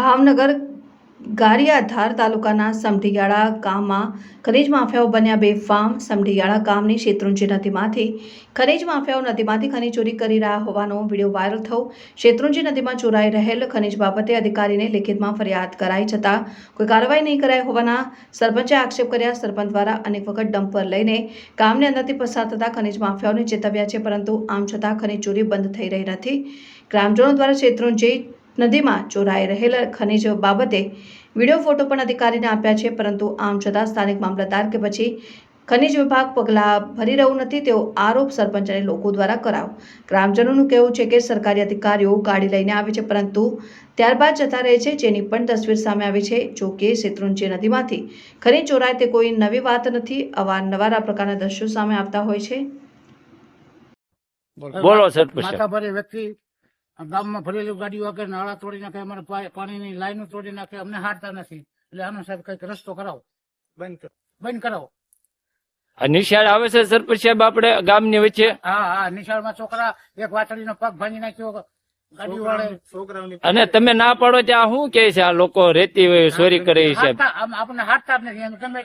ભાવનગર ગારિયાધાર તાલુકાના સમઢિયાળા ગામમાં ખનીજ માફિયાઓ બન્યા બે ફાર્મ. સમઢિયાળા ગામની શેત્રુંજી નદીમાંથી ખનીજ માફિયાઓ નદીમાંથી ખનીજ ચોરી કરી રહ્યા હોવાનો વીડિયો વાયરલ થયો. શેત્રુંજી નદીમાં ચોરાઈ રહેલ ખનીજ બાબતે અધિકારીને લેખિતમાં ફરિયાદ કરાઈ છતાં કોઈ કાર્યવાહી નહીં કરાઈ હોવાના સરપંચે આક્ષેપ કર્યા. સરપંચ દ્વારા અનેક વખત ડમ્પર લઈને ગામની અંદરથી પસાર થતા ખનીજ માફિયાઓને ચેતવ્યા છે, પરંતુ આમ છતાં ખનીજ ચોરી બંધ થઈ રહી નથી. ગ્રામજનો દ્વારા શેત્રુંજી નદીમાં ચોરાઈ રહેલા ખનીજ બાબતે વીડિયો ફોટો પણ અધિકારીને આપ્યા છે પરંતુ આમ છતાં સ્થાનિક મામલતદાર કે પછી ખનીજ વિભાગ પગલાં ભરી રહ્યું નથી તેવો આરોપ સરપંચ અને લોકો દ્વારા કરાવ. ગ્રામજનોનું કહેવું છે કે સરકારી અધિકારીઓ ગાડી લઈને આવે છે પરંતુ ત્યારબાદ જતા રહે છે જેની પણ તસવીર સામે આવી છે. જો કે શેત્રુંજી નદીમાંથી ખનીજ ચોરાય તે કોઈ નવી વાત નથી. અવારનવાર આ પ્રકારના દ્રશ્યો સામે આવતા હોય છે. બોલો સરપંચ માથાભારે વ્યક્તિ ગામમાં ભરેલી ગાડીઓ આગળ નાળા તોડી નાખે અમારે પાણીની લાઈનો તોડી નાખે અમને હારતા નથી. એટલે આનો સાહેબ કંઈક રસ્તો કરાવો. બંધ બંધ કરાવો. નિશાળ આવે છે સરપંચ સાહેબ આપણે ગામની વચ્ચે? હા હા નિશાળમાં છોકરા એક વાટડીનો પગ ભાંગી નાખ્યો ગાડી વાળે અને તમે ના પાડો ત્યાં શું કે છે આ લોકો રેતી હોય ચોરી કરે છે આપણને હારતા જ નથી એમ ગમે